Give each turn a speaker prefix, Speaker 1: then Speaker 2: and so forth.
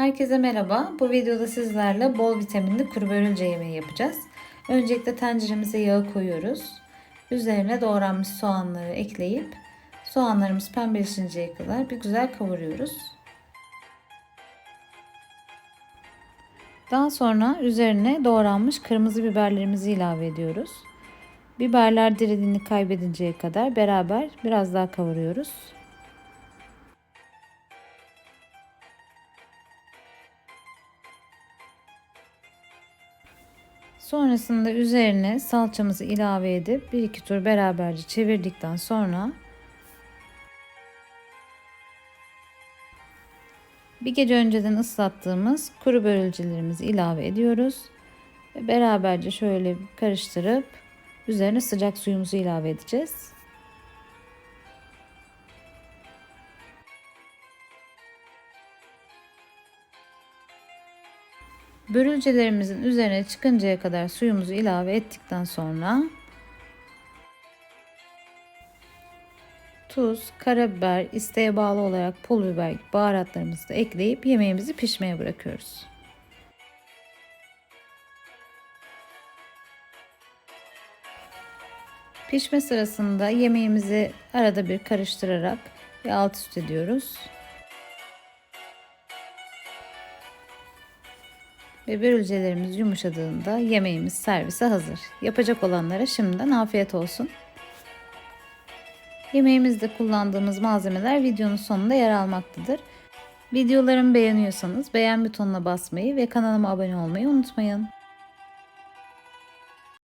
Speaker 1: Herkese merhaba. Bu videoda sizlerle bol vitaminli kuru börülce yemeği yapacağız. Öncelikle tenceremize yağı koyuyoruz. Üzerine doğranmış soğanları ekleyip soğanlarımız pembeleşinceye kadar bir güzel kavuruyoruz. Daha sonra üzerine doğranmış kırmızı biberlerimizi ilave ediyoruz. Biberler diriliğini kaybedinceye kadar beraber biraz daha kavuruyoruz. Sonrasında üzerine salçamızı ilave edip bir iki tur beraberce çevirdikten sonra bir gece önceden ıslattığımız kuru börülcelerimizi ilave ediyoruz. Ve beraberce şöyle karıştırıp üzerine sıcak suyumuzu ilave edeceğiz. Börülcelerimizin üzerine çıkıncaya kadar suyumuzu ilave ettikten sonra tuz, karabiber, isteğe bağlı olarak pul biber gibi baharatlarımızı da ekleyip yemeğimizi pişmeye bırakıyoruz. Pişme sırasında yemeğimizi arada bir karıştırarak ve alt üst ediyoruz. Ve börülcelerimiz yumuşadığında yemeğimiz servise hazır. Yapacak olanlara şimdiden afiyet olsun. Yemeğimizde kullandığımız malzemeler videonun sonunda yer almaktadır. Videolarımı beğeniyorsanız beğen butonuna basmayı ve kanalıma abone olmayı unutmayın.